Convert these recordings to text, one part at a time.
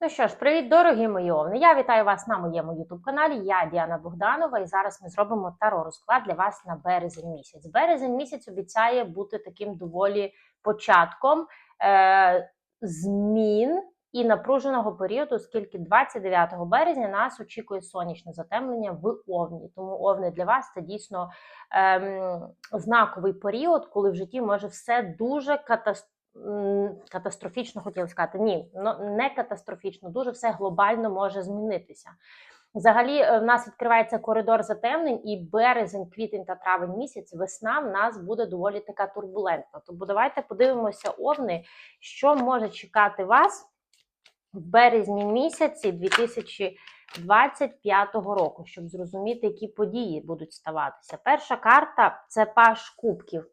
Ну що ж, привіт, дорогі мої овни! Я вітаю вас на моєму youtube каналі. Я Діана Богданова, і зараз ми зробимо таро розклад для вас на березень місяць. Березень місяць обіцяє бути таким доволі початком е- змін і напруженого періоду, оскільки 29 березня нас очікує сонячне затемнення в Овні. Тому Овни для вас це дійсно ем, знаковий період, коли в житті може все дуже катастрофічно катастрофічно хотіла сказати. Ні, не катастрофічно, дуже все глобально може змінитися. Взагалі, е, в нас відкривається коридор затемнень, і березень, квітень та травень місяць, весна в нас буде доволі така турбулентна. Тому давайте подивимося, овни, що може чекати вас в березні місяці 2025 року, щоб зрозуміти, які події будуть ставатися. Перша карта це паш кубків.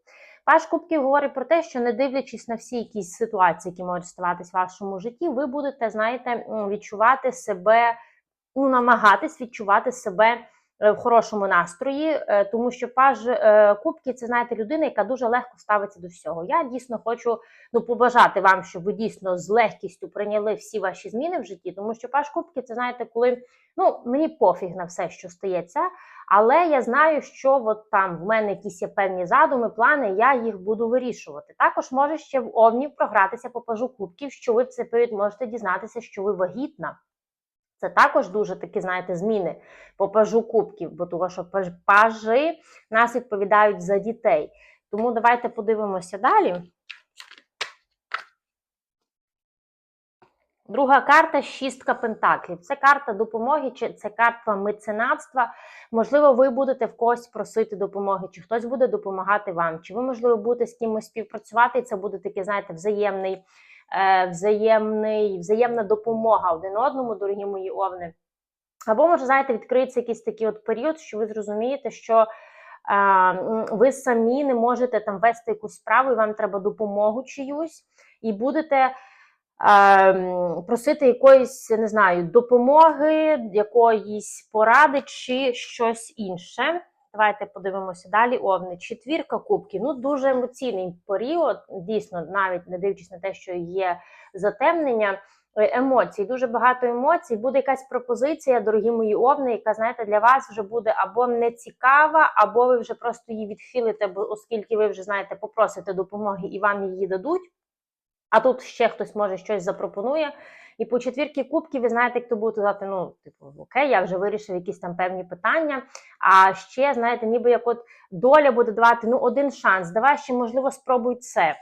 Паш Кубків говорить про те, що не дивлячись на всі якісь ситуації, які можуть ставатись в вашому житті, ви будете, знаєте, відчувати себе, ну, намагатись відчувати себе в хорошому настрої, е, тому що паж е, Кубки це знаєте людина, яка дуже легко ставиться до всього. Я дійсно хочу ну, побажати вам, щоб ви дійсно з легкістю прийняли всі ваші зміни в житті, тому що паж Кубки це знаєте, коли ну мені пофіг на все, що стається. Але я знаю, що от там в мене якісь є певні задуми, плани, я їх буду вирішувати. Також може ще в Овні програтися по пажу кубків, що ви в цей період можете дізнатися, що ви вагітна. Це також дуже такі, знаєте, зміни по пажу кубків, бо того, що пажи нас відповідають за дітей. Тому давайте подивимося далі. Друга карта шістка пентаклів. Це карта допомоги, чи це карта меценатства. Можливо, ви будете в когось просити допомоги, чи хтось буде допомагати вам, чи ви, можливо, будете з кимось співпрацювати, і це буде такий, знаєте, взаємний, взаємний, взаємна допомога один одному, дорогі мої овни. Або, може, знаєте, відкриється якийсь такий от період, що ви зрозумієте, що е, ви самі не можете там вести якусь справу, і вам треба допомогу чиюсь, і будете. Ем, просити якоїсь, не знаю, допомоги, якоїсь поради чи щось інше. Давайте подивимося далі. Овни. Четвірка кубків. Ну, дуже емоційний період, дійсно, навіть не дивлячись на те, що є затемнення. е, Емоцій, дуже багато емоцій. Буде якась пропозиція, дорогі мої овни, яка, знаєте, для вас вже буде або не цікава, або ви вже просто її відхилите, бо оскільки ви вже знаєте, попросите допомоги і вам її дадуть. А тут ще хтось може щось запропонує. І по четвірки кубків, ви знаєте, як то буде сказати, ну, типу, окей, я вже вирішив якісь там певні питання. А ще, знаєте, ніби як от доля буде давати ну, один шанс. Давай ще, можливо, спробуй це.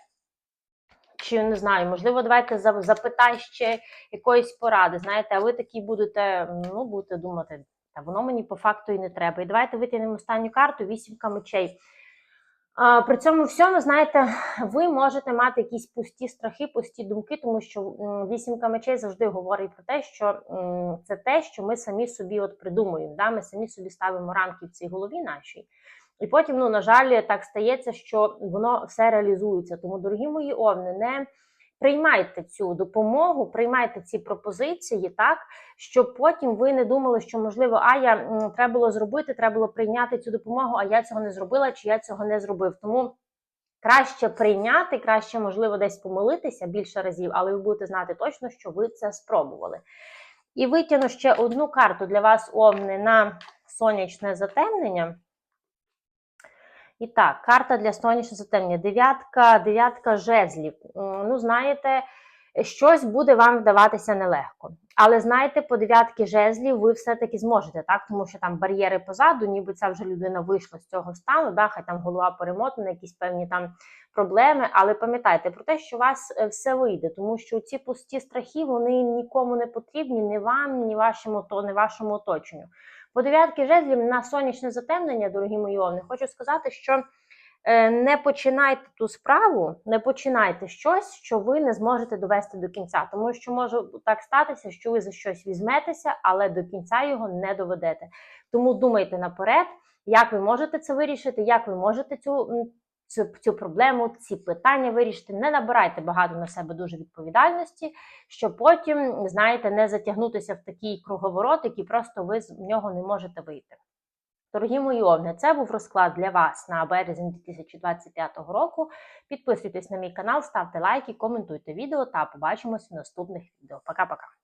Чи не знаю, можливо, давайте запитай ще якоїсь поради. Знаєте, а ви такі будете, ну, будете думати, та воно мені по факту і не треба. І давайте витягнемо останню карту, вісімка мечей. При цьому всьому, знаєте, ви можете мати якісь пусті страхи, пусті думки, тому що вісімка мечей завжди говорить про те, що це те, що ми самі собі от придумуємо. Да? Ми самі собі ставимо рамки в цій голові нашій. І потім, ну, на жаль, так стається, що воно все реалізується. Тому, дорогі мої овни, не приймайте цю допомогу, приймайте ці пропозиції, так щоб потім ви не думали, що можливо, а я треба було зробити, треба було прийняти цю допомогу, а я цього не зробила, чи я цього не зробив. Тому краще прийняти, краще, можливо, десь помолитися більше разів, але ви будете знати точно, що ви це спробували. І витягну ще одну карту для вас, овни, на сонячне затемнення. І так, карта для сонячного затемнення. Дев'ятка, дев'ятка жезлів. Ну, знаєте, щось буде вам вдаватися нелегко. Але знаєте, по дев'ятки жезлів ви все-таки зможете, так? Тому що там бар'єри позаду, ніби ця вже людина вийшла з цього стану, да? хай там голова перемотана, якісь певні там проблеми. Але пам'ятайте про те, що у вас е, все вийде, тому що ці пусті страхи вони нікому не потрібні, ні вам, ні вашому, то, ні вашому оточенню. По дев'ятки жезлів на сонячне затемнення, дорогі мої овни, хочу сказати, що е, не починайте ту справу, не починайте щось, що ви не зможете довести до кінця. Тому що може так статися, що ви за щось візьметеся, але до кінця його не доведете. Тому думайте наперед, як ви можете це вирішити, як ви можете цю цю цю проблему, ці питання вирішити. Не набирайте багато на себе дуже відповідальності, щоб потім, знаєте, не затягнутися в такий круговорот, який просто ви з нього не можете вийти. Дорогі мої овни, це був розклад для вас на березень 2025 року. Підписуйтесь на мій канал, ставте лайки, коментуйте відео та побачимось в наступних відео. Пока-пока.